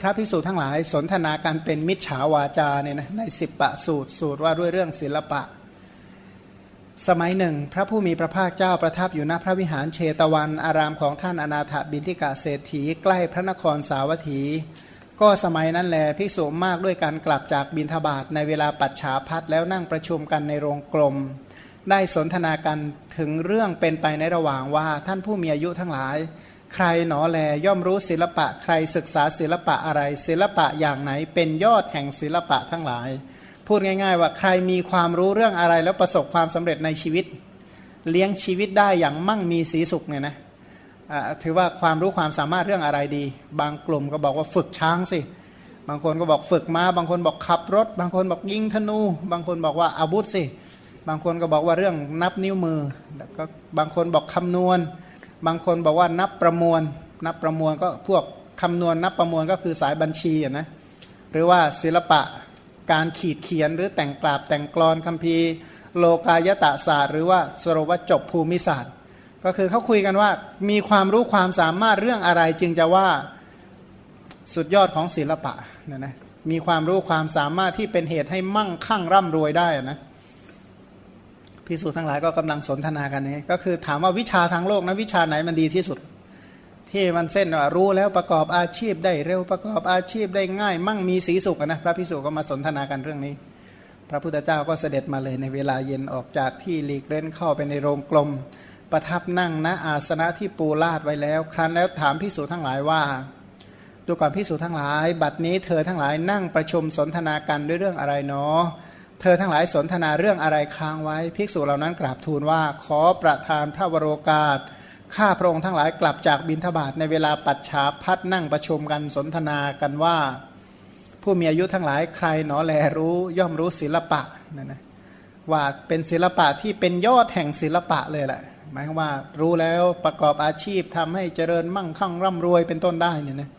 พระภิกษุทั้งหลายสนทนาการเป็นมิจฉาวาจาเนี่ยนะในสิบปะสูตรสูตรว่าด้วยเรื่องศิลปะ สมัยหนึ่ง พระผู้มีพระภาคเจ้าประทับอยู่ณพระวิหารเชตวันอารามของท่านอนาถบินทิกาเศรษฐีใกล้พระนครสาวัตถี ก็สมัยนั้นแลภิกษุมากด้วยการกลับจากบินทบาทในเวลาปัจฉาพัดแล้วนั่งประชุมกันในโรงกลม ได้สนทนากันถึงเรื่องเป็นไปในระหว่างว่าท่านผู้มีอายุทั้งหลาย ใครหนอแลย่อมรู้ศิลปะ ใครศึกษาศิลปะอะไร ศิลปะอย่างไหนเป็นยอดแห่งศิลปะทั้งหลาย พูดง่ายๆว่าใครมีความรู้เรื่องอะไรแล้วประสบความสำเร็จในชีวิต เลี้ยงชีวิตได้อย่างมั่งมีสีสุขเนี่ยนะถือว่าความรู้ความสามารถเรื่องอะไรดี บางกลุ่มก็บอกว่าฝึกช้างสิบางคนก็บอกฝึกมา้าบางคนบอกขับรถ บางคนบอกยิงธนู บางคนบอกว่าอาวุธสิ บางคนก็บอกว่าเรื่องนับนิ้วมือก็บางคนบอกคำนวณ บางคนบอกว่านับประมวล นับประมวลก็พวกคำนวณนับประมวลก็คือสายบัญชีอะนะหรือว่าศิลปะการขีดเขียนหรือแต่งกราบแต่งกลอนคัมภีร์ โลกายตะศาสตร์ หรือว่าสรุปว่าจบภูมิศาสตร์ ก็คือเขาคุยกันว่ามีความรู้ความสามารถเรื่องอะไรจึงจะว่าสุดยอดของศิลปะนี่ยนะมีความรู้ความสามารถที่เป็นเหตุให้มั่งคั่งร่ำรวยได้อะนะ พิสูจน์ทั้งหลายก็กำลังสนทนากันนี้ก็คือถามว่าวิชาทางโลกนะวิชาไหนมันดีที่สุด ที่มันเส้นว่ารู้แล้วประกอบอาชีพได้เร็วประกอบอาชีพได้ง่าย มั่งมีสีสุขนะพระพิสุก็มาสนทนากันเรื่องนี้ พระพุทธเจ้าก็เสด็จมาเลยในเวลาเย็นออกจากที่หลีกเล่นเข้าไปในโรงกลม ประทับนั่งณอาสนะที่ปูลาดไว้แล้ว ครั้นแล้วถามพิสูจน์ทั้งหลายว่าดูก่อนพิสูจน์ทั้งหลาย บัดนี้เธอทั้งหลายนั่งประชุมสนทนากันด้วยเรื่องอะไรเนาะ เธอทั้งหลายสนทนาเรื่องอะไรค้างไว้ ภิกษุเหล่านั้นกราบทูลว่า ขอประทานพระวโรกาส ข้าพระองค์ทั้งหลายกลับจากบินทบาทในเวลาปัจฉาพัดนั่งประชุมกันสนทนากันว่า ผู้มีอายุทั้งหลายใครหนอแลรู้ย่อมรู้ศิลปะนั่นนะว่าเป็นศิลปะที่เป็นยอดแห่งศิลปะเลยแหละหมายความว่ารู้แล้วประกอบอาชีพทำให้เจริญมั่งคั่งร่ำรวยเป็นต้นได้เนี่ยนะ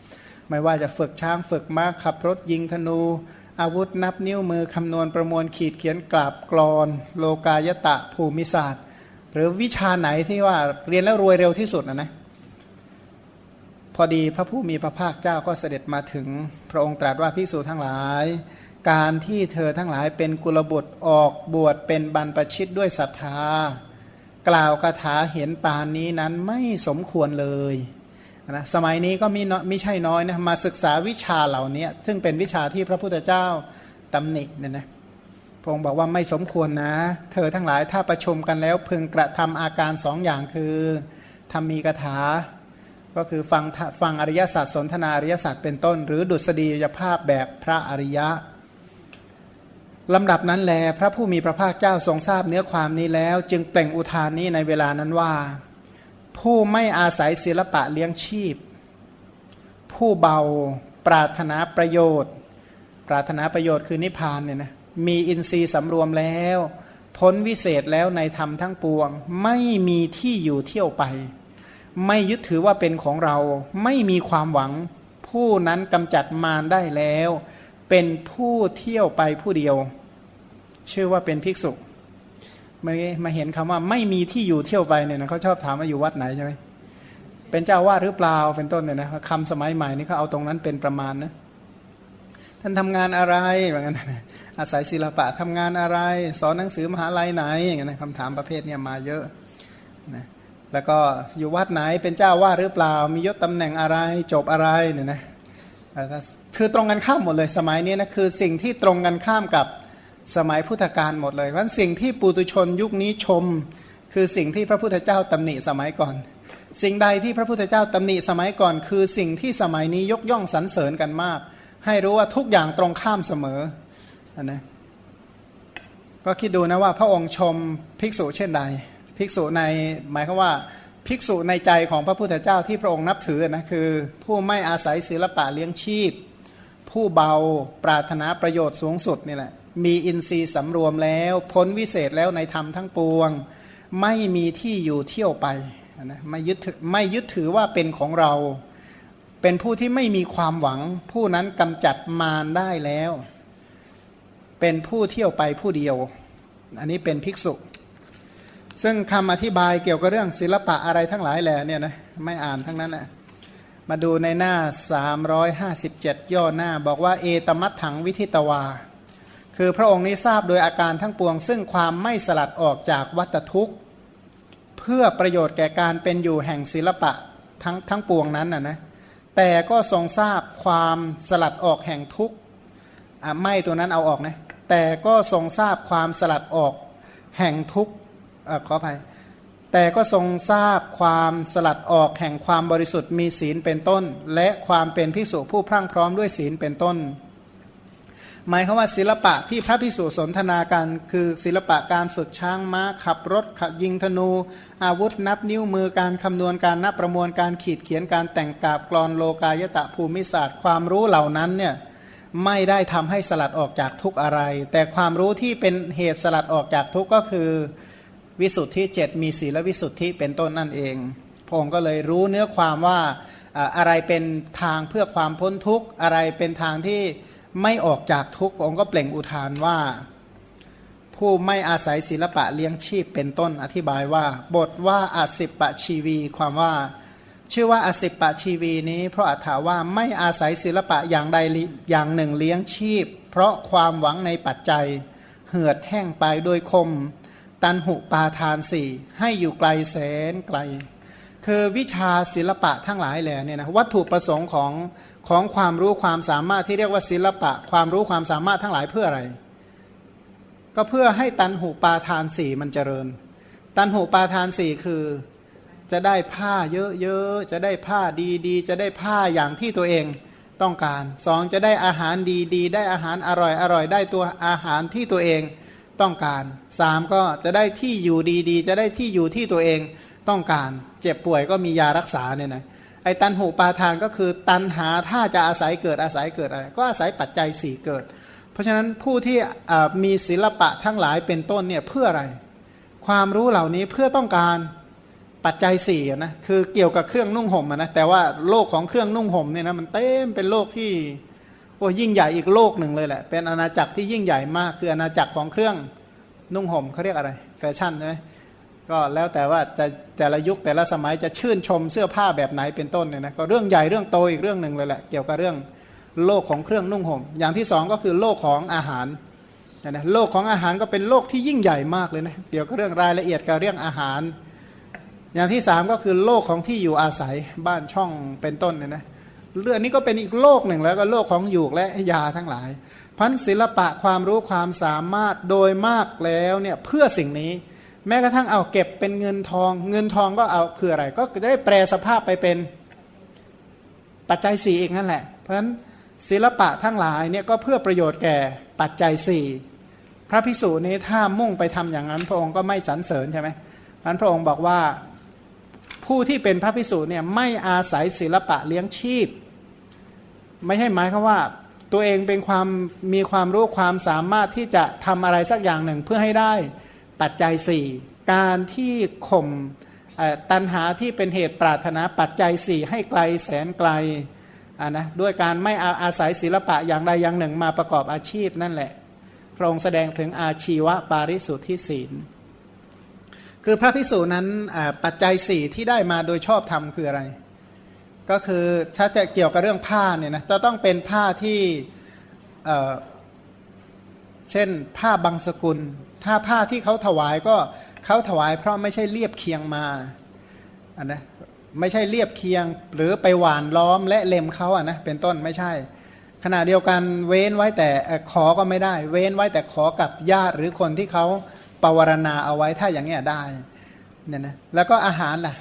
ไม่ว่าจะฝึกช้างฝึกม้าขับรถยิงธนู อาวุธนับนิ้วมือคำนวณประมวลขีดเขียนกราบกรอน โลกายตะภูมิศาสตร์ หรือวิชาไหนที่ว่าเรียนแล้วรวยเร็วที่สุดนะนะพอดีพระผู้มีพระภาคเจ้าก็เสด็จมาถึงพระองค์ตรัสว่าภิกษุทั้งหลาย การที่เธอทั้งหลายเป็นกุลบุตรออกบวชเป็นบรรพชิตด้วยศรัทธา กล่าวคาถาเห็นปานนี้นั้นไม่สมควรเลย นะสมัยนี้ก็มีไม่ใช่น้อยนะมาศึกษาวิชาเหล่านี้ซึ่งเป็นวิชาที่พระพุทธเจ้าตำหนิเนี่ยนะพงค์บอกว่าไม่สมควรนะ เธอทั้งหลายถ้าประชุมกันแล้วพึงกระทำอาการสองอย่างคือทำมีคาถา ก็คือฟังฟังอริยสัจสนทนาอริยสัจเป็นต้น หรือดุษฎียภาพแบบพระอริยะลำดับนั้นแล พระผู้มีพระภาคเจ้าทรงทราบเนื้อความนี้แล้ว จึงเปล่งอุทานนี้ในเวลานั้นว่า ผู้ไม่อาศัยศิลปะเลี้ยงชีพ ผู้เบาปรารถนาประโยชน์ ปรารถนาประโยชน์คือนิพพานเนี่ยนะมีอินทรีย์สำรวมแล้ว พ้นวิเศษแล้วในธรรมทั้งปวง ไม่มีที่อยู่เที่ยวไป ไม่ยึดถือว่าเป็นของเรา ไม่มีความหวัง ผู้นั้นกำจัดมารได้แล้ว เป็นผู้เที่ยวไปผู้เดียว ชื่อว่าเป็นภิกษุ มามาเห็นคำว่าไม่มีที่อยู่เที่ยวไปเนี่ยนะเขาชอบถามว่าอยู่วัดไหนใช่ไหมเป็นเจ้าวาดหรือเปล่าเป็นต้นเนี่ยนะคำสมัยใหม่นี่เขาเอาตรงนั้นเป็นประมาณนะท่านทำงานอะไรแบบนั้นนะอาศัยศิลปะทำงานอะไร สอนหนังสือมหาลัยไหนอย่างเงี้ยนะคำถามประเภทเนี้ยมาเยอะนะแล้วก็อยู่วัดไหนเป็นเจ้าวาดหรือเปล่า มียศตำแหน่งอะไรจบอะไรเนี่ยนะคือตรงกันข้ามหมดเลยสมัยนี้นะคือสิ่งที่ตรงกันข้ามกับ สมัยพุทธกาลหมดเลยเพราะสิ่งที่ปุตุชนยุคนี้ชม คือสิ่งที่พระพุทธเจ้าตำหนิสมัยก่อน สิ่งใดที่พระพุทธเจ้าตำหนิสมัยก่อน คือสิ่งที่สมัยนี้ยกย่องสรรเสริญกันมาก ให้รู้ว่าทุกอย่างตรงข้ามเสมอนะก็คิดดูนะว่าพระองค์ชมภิกษุเช่นใด ภิกษุในหมายความว่าภิกษุในใจของพระพุทธเจ้าที่พระองค์นับถือนะคือผู้ไม่อาศัยศิลปะเลี้ยงชีพ ผู้เบาปรารถนาประโยชน์สูงสุดนี่แหละ มีอินทรีย์สำรวมแล้ว พ้นวิเศษแล้วในธรรมทั้งปวง ไม่มีที่อยู่เที่ยวไปนะไม่ยึดไม่ยึดถือว่าเป็นของเรา เป็นผู้ที่ไม่มีความหวัง ผู้นั้นกำจัดมารได้แล้ว เป็นผู้เที่ยวไปผู้เดียว อันนี้เป็นภิกษุ ซึ่งคำอธิบายเกี่ยวกับเรื่องศิลปะอะไรทั้งหลายแหละเนี่ยนะไม่อ่านทั้งนั้นแหละมาดูในหน้า 357 ย่อหน้า บอกว่าเอตมัตถังวิทิตวา คือพระองค์นี้ทราบโดยอาการทั้งปวง ซึ่งความไม่สลัดออกจากวัตทุกข์ เพื่อประโยชน์แก่การเป็นอยู่แห่งศิลปะทั้งทั้งปวงนั้นนะนะแต่ก็ทรงทราบความสลัดออกแห่งทุกข์ไม่ตัวนั้นเอาออกนะแต่ก็ทรงทราบความสลัดออกแห่งทุกข์อะขออภัยแต่ก็ทรงทราบความสลัดออกแห่งความบริสุทธิ์มีศีลเป็นต้น และความเป็นพิสุผู้พรั่งพร้อมด้วยศีลเป็นต้น หมายความว่าศิลปะที่พระพิสุสนทนากันคือศิลปะการฝึกช้างม้าขับรถขับยิงธนู อาวุธนับนิ้วมือการคำนวณการนับประมวลการขีดเขียนการแต่งกาบกรอนโลกายตะภูมิศาสตร์ ความรู้เหล่านั้นเนี่ยไม่ได้ทำให้สลัดออกจากทุกอะไร แต่ความรู้ที่เป็นเหตุสลัดออกจากทุกก็คือวิสุทธิเจ็ดมีศีลวิสุทธิเป็นต้นนั่นเองพระองค์ก็เลยรู้เนื้อความว่าอ่าอะไรเป็นทางเพื่อความพ้นทุกข์อะไรเป็นทางที่ ไม่ออกจากทุกข์องค์ก็เปล่งอุทานว่า ผู้ไม่อาศัยศิลปะเลี้ยงชีพเป็นต้นอธิบายว่า บทว่าอาสิปปะชีวี ความว่า ชื่อว่าอาสิปปะชีวีนี้ เพราะอัถาว่าไม่อาศัยศิลปะอย่างใดอย่างหนึ่งเลี้ยงชีพ เพราะความหวังในปัจจัย เหือดแห้งไปโดยคม ตันหุปาทานสี่ให้อยู่ไกลแสนไกล คือวิชาศิลปะทั้งหลายแหล่เนี่ยนะวัตถุประสงค์ของ ของความรู้ความสามารถที่เรียกว่าศิลปะ ความรู้ความสามารถทั้งหลายเพื่ออะไร ก็เพื่อให้ตันหูปาทานสี่มันเจริญ ตันหูปาทานสี่คือจะได้ผ้าเยอะๆ จะได้ผ้าดีๆ จะได้ผ้าอย่างที่ตัวเองต้องการสองจะได้อาหารดีๆ ได้อาหารอร่อยอร่อยได้ตัวอาหารที่ตัวเองต้องการสามก็จะได้ที่อยู่ดีๆ จะได้ที่อยู่ที่ตัวเองต้องการ เจ็บป่วยก็มียารักษาเนี่ยนะ ไอ้ตันหูปาทานก็คือตันหาถ้าจะอาศัยเกิดอาศัยเกิดอะไร ก็อาศัยปัจจัยสี่เกิด เพราะฉะนั้นผู้ที่มีศิลปะทั้งหลายเป็นต้นเนี่ยเพื่ออะไร ความรู้เหล่านี้เพื่อต้องการปัจจัยสี่นะคือเกี่ยวกับเครื่องนุ่งห่มนะแต่ว่าโลกของเครื่องนุ่งห่มเนี่ยนะมันเต็มเป็นโลกที่โอ้ยิ่งใหญ่อีกโลกหนึ่งเลยแหละ เป็นอาณาจักรที่ยิ่งใหญ่มากคืออาณาจักรของเครื่องนุ่งห่มเขาเรียกอะไร แฟชั่นใช่ไหม ก็แล้วแต่ว่าจะแต่ละยุคแต่ละสมัยจะชื่นชมเสื้อผ้าแบบไหนเป็นต้นเนี่ยนะก็เรื่องใหญ่เรื่องโตอีกเรื่องหนึ่งเลยแหละเกี่ยวกับเรื่องโลกของเครื่องนุ่งห่ม อย่างที่สองก็คือโลกของอาหารนะโลกของอาหารก็เป็นโลกที่ยิ่งใหญ่มากเลยนะเกี่ยวกับเรื่องรายละเอียดกับเรื่องอาหาร อย่างที่สามก็คือโลกของที่อยู่อาศัยบ้านช่องเป็นต้นเนี่ยนะเรื่องนี้ก็เป็นอีกโลกหนึ่งแล้วก็โลกของหยูกและยาทั้งหลายพันศิลปะความรู้ความสามารถโดยมากแล้วเนี่ยเพื่อสิ่งนี้ แม้กระทั่งเอาเก็บเป็นเงินทอง เงินทองก็เอาคืออะไร ก็จะได้แปลสภาพไปเป็นปัจจัยสี่อีกนั่นแหละ เพราะฉะนั้นศิลปะทั้งหลายเนี่ยก็เพื่อประโยชน์แก่ปัจจัยสี่พระภิกษุนี้ถ้ามุ่งไปทำอย่างนั้น พระองค์ก็ไม่สรรเสริญใช่ไหมเพรานั้นพระองค์บอกว่าผู้ที่เป็นพระภิกษุเนี่ยไม่อาศัยศิลปะเลี้ยงชีพ ไม่ใช่หมายความว่าตัวเองเป็นความมีความรู้ความสามารถที่จะทำอะไรสักอย่างหนึ่งเพื่อให้ได้ ปัจจัยสี่การที่ข่มตัณหาที่เป็นเหตุปรารถนาปัจจัยสี่ให้ไกลแสนไกลนะด้วยการไม่อาอาศัยศิลปะอย่างใดอย่างหนึ่งมาประกอบอาชีพนั่นแหละพระองค์แสดงถึงอาชีวะปาริสุทธิศีล คือพระพิสูจนนั้นปัจจัยสี่ที่ได้มาโดยชอบธรรมคืออะไร ก็คือถ้าจะเกี่ยวกับเรื่องผ้าเนี่ยนะจะต้องเป็นผ้าที่ เช่น ผ้าบางสกุล ถ้าผ้าที่เขาถวายก็เขาถวายเพราะไม่ใช่เรียบเคียงมาอันนะไม่ใช่เรียบเคียง หรือไปหวานล้อมและเล็มเขาอะนะเป็นต้นไม่ใช่ ขณะเดียวกันเว้นไว้แต่ขอก็ไม่ได้ เว้นไว้แต่ขอกับญาติหรือคนที่เขาปวารณาเอาไว้ถ้าอย่างเงี้ยได้เนี่ยนะแล้วก็อาหารล่ะ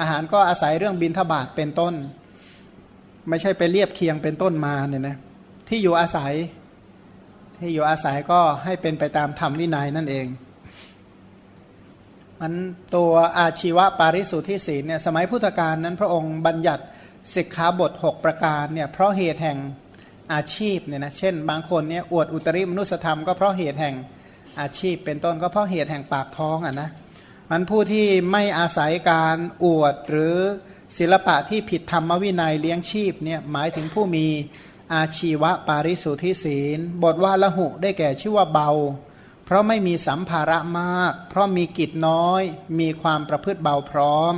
อาหารก็อาศัยเรื่องบินทบาทเป็นต้น ไม่ใช่ไปเรียบเคียงเป็นต้นมาเนี่ยนะที่อยู่อาศัย ที่อยู่อาศัยก็ให้เป็นไปตามธรรมวินัยนั่นเองมันตัวอาชีวะปาริสุทธิศีลเนี่ยสมัยพุทธกาลนั้นพระองค์บัญญัติสิกขาบท 6 ประการเนี่ยเพราะเหตุแห่งอาชีพเนี่ยนะเช่น บางคนเนี่ยอวดอุตริมนุสธรรมก็เพราะเหตุแห่งอาชีพ เป็นต้นก็เพราะเหตุแห่งปากท้องอะนะมันผู้ที่ไม่อาศัยการอวดหรือศิลปะที่ผิดธรรมวินัยเลี้ยงชีพเนี่ยหมายถึงผู้มี อาชีวะปาริสุทธิศีล บทว่าละหุได้แก่ชื่อว่าเบา เพราะไม่มีสัมภาระมาก เพราะมีกิจน้อย มีความประพฤติเบาพร้อม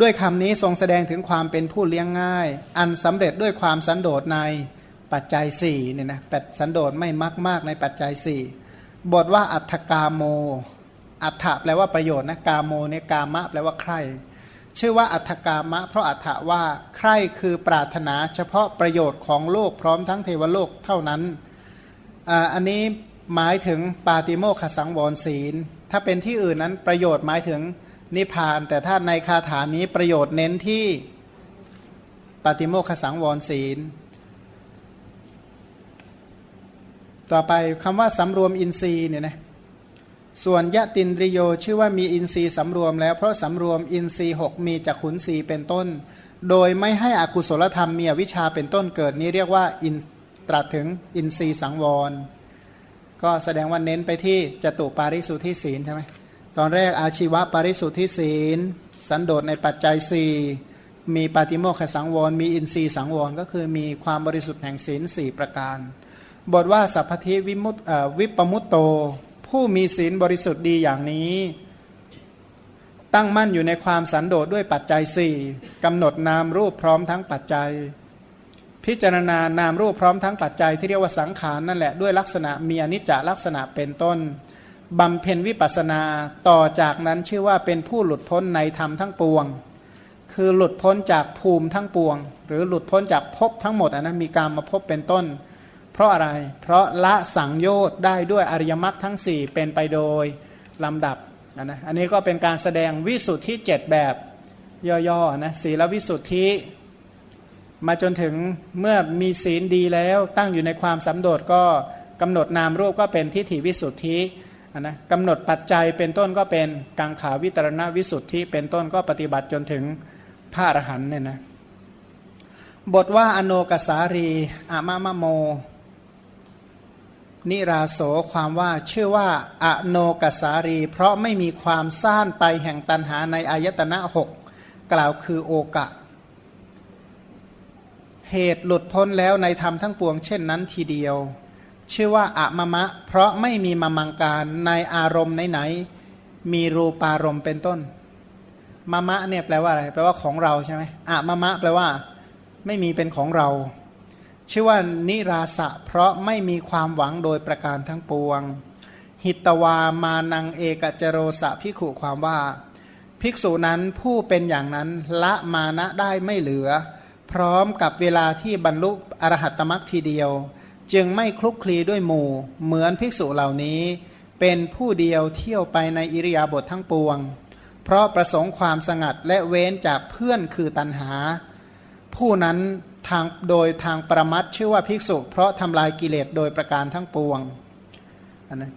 ด้วยคำนี้ทรงแสดงถึงความเป็นผู้เลี้ยงง่าย อันสำเร็จด้วยความสันโดษในปัจจัย4เนี่ยนะปัจสันโดษไม่มากมากในปัจจัย 4 บทว่าอัฏฐกาโม อัฏฐแปลว่าประโยชน์นะกาโมเนี่ยกามะแปลว่าใคร ชื่อว่าอัฏกามะ เพราะอัฏฐว่าใครคือปรารถนาเฉพาะประโยชน์ของโลกพร้อมทั้งเทวโลกเท่านั้นอ,อันนี้หมายถึงปาติโมขสังวรศีล ถ้าเป็นที่อื่นนั้นประโยชน์หมายถึงนิพพาน แต่ถ้าในคาถานี้ประโยชน์เน้นที่ปาติโมขสังวรศีล ต่อไปคำว่าสำรวมอินทรีย์เนี่ยนะ ส่วนยะตินริโยชื่อว่ามีอินทรีย์สำรวมแล้วเพราะสำรวมอินทรีย์หกมีจักขุนทรีเป็นต้น โดยไม่ให้อกุศลธรรมมีวิชาเป็นต้นเกิดนี้เรียกว่าอินตรัสถึงอินทรีย์สังวร ก็แสดงว่าเน้นไปที่จตุปาริสุทธิศีลใช่ไหมตอนแรกอาชีวะปาริสุทธิศีล สันโดษในปัจจัยสี่มีปาติโมขสังวร มีอินทรีย์สังวร ก็คือมีความบริสุทธิ์แห่งศีลสี่ประการ บทว่าสัพพทิวิมุตวิปมุตโต ผู้มีศีลบริสุทธิ์ดีอย่างนี้ ตั้งมั่นอยู่ในความสันโดษด้วยปัจจัยสี่กำหนดนามรูปพร้อมทั้งปัจจัย พิจารณานามรูปพร้อมทั้งปัจจัยที่เรียกว่าสังขารนั่นแหละด้วยลักษณะมีอนิจจลักษณะเป็นต้นบำเพ็ญวิปัสสนาต่อจากนั้นชื่อว่าเป็นผู้หลุดพ้นในธรรมทั้งปวง คือหลุดพ้นจากภูมิทั้งปวง หรือหลุดพ้นจากภพทั้งหมดอะนะมีการมาพบเป็นต้น เพราะอะไร เพราะละสังโยชน์ได้ด้วยอริยมรรคทั้ง 4 เป็นไปโดยลำดับอะนะอันนี้ก็เป็นการแสดงวิสุทธิเจ็ดแบบย่อๆนะศีลวิสุทธิ มาจนถึงเมื่อมีศีลดีแล้วตั้งอยู่ในความสำโดษก็กำหนดนามรูปก็เป็นทิฏฐิวิสุทธินะกำหนดปัจจัยเป็นต้นก็เป็นกังขาวิตรณวิสุทธิ เป็นต้นก็ปฏิบัติจนถึงพระอรหันต์เนี่ยนะบทว่าอโนกสารีอามามะโม นิราโสความว่าชื่อว่าอโนกสารี เพราะไม่มีความซ่านไปแห่งตันหาในอายตนะหกกล่าวคือโอกะ เหตุหลุดพ้นแล้วในธรรมทั้งปวงเช่นนั้นทีเดียว ชื่อว่าอะมะมะ เพราะไม่มีมามังการในอารมณ์ไหนๆมีรูปารมณ์เป็นต้นมะมะเนี่ยแปลว่าอะไร แปลว่าของเราใช่ไหมอะมะมะแปลว่า ไม่มีเป็นของเรา ชื่อว่านิราสะเพราะไม่มีความหวังโดยประการทั้งปวง หิตวามานังเอกจโรสะพิขุความว่า ภิกษุนั้นผู้เป็นอย่างนั้นละมานะได้ไม่เหลือ พร้อมกับเวลาที่บรรลุอรหัตตมรักทีเดียว จึงไม่คลุกคลีด้วยหมู่ เหมือนภิกษุเหล่านี้ เป็นผู้เดียวเที่ยวไปในอิริยาบถททั้งปวง เพราะประสงค์ความสงัดและเว้นจากเพื่อนคือตันหา ผู้นั้น ทางโดยทางประมัดชื่อว่าภิกษุ เพราะทำลายกิเลสโดยประการทั้งปวงอันนะ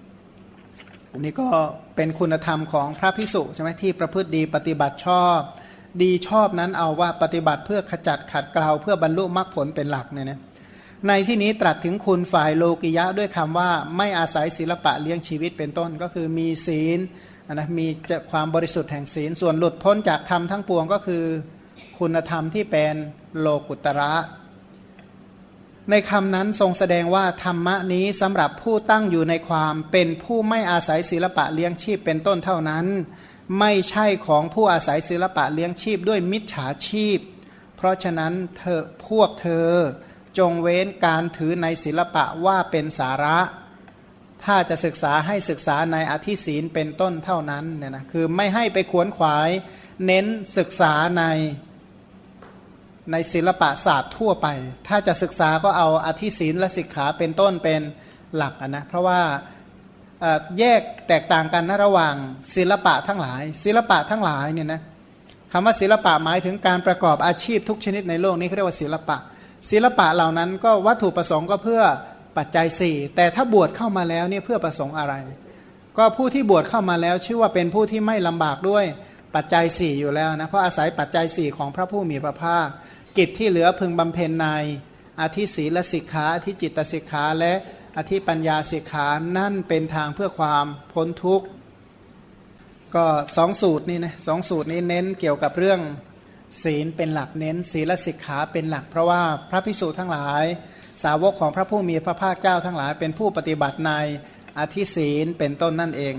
อันนี้ก็เป็นคุณธรรมของพระภิกษุใช่ไหมที่ประพฤติดีปฏิบัติชอบ ดีชอบนั้นเอาว่าปฏิบัติเพื่อขจัดขัดเกลาเพื่อบรรลุมรรคผลเป็นหลักเนี่ยนะในที่นี้ตรัสถึงคุณฝ่ายโลกิยะด้วยคำว่าไม่อาศัยศิลปะเลี้ยงชีวิตเป็นต้นก็คือมีศีลนะมีความบริสุทธิ์แห่งศีลส่วนหลุดพ้นจากธรรมทั้งปวงก็คือ คุณธรรมที่เป็น โลกุตระ ในคำนั้นทรงแสดงว่าธรรมะนี้สำหรับผู้ตั้งอยู่ในความเป็นผู้ไม่อาศัยศิลปะเลี้ยงชีพเป็นต้นเท่านั้น ไม่ใช่ของผู้อาศัยศิลปะเลี้ยงชีพด้วยมิจฉาชีพ เพราะฉะนั้นเธอพวกเธอจงเว้นการถือในศิลปะว่าเป็นสาระ ถ้าจะศึกษาให้ศึกษาในอธิศีลเป็นต้นเท่านั้นเนี่ยนะคือไม่ให้ไปขวนขวาย เน้นศึกษาใน ในศิลปะศาสตร์ทั่วไป ถ้าจะศึกษาก็เอาอธิศีลและสิกขาเป็นต้นเป็นหลักนะเพราะว่าแยกแตกต่างกันนะระหว่างศิลปะทั้งหลาย ศิลปะทั้งหลายเนี่ยนะคำว่าศิลปะหมายถึงการประกอบอาชีพทุกชนิดในโลกนี้เขาเรียกว่าศิลปะ ศิลปะเหล่านั้นก็วัตถุประสงค์ก็เพื่อปัจจัยสี่แต่ถ้าบวชเข้ามาแล้วเนี่ยเพื่อประสงค์อะไร ก็ผู้ที่บวชเข้ามาแล้วชื่อว่าเป็นผู้ที่ไม่ลำบากด้วย ปัจจัยสี่อยู่แล้วนะเพราะอาศัยปัจจัยสี่ของพระผู้มีพระภาค กิจที่เหลือพึงบำเพ็ญในอธิศีลสิกขาอธิจิตสิกขาและอธิปัญญาสิกขานั่นเป็นทางเพื่อความพ้นทุกข์ ก็สองสูตรนี่นะสองสูตรนี้เน้นเกี่ยวกับเรื่องศีลเป็นหลักเน้น ศีลสิกขาเป็นหลัก เพราะว่าพระพิสูจน์ทั้งหลาย สาวกของพระผู้มีพระภาคเจ้าทั้งหลาย เป็นผู้ปฏิบัติในอธิศีลเป็นต้นนั่นเอง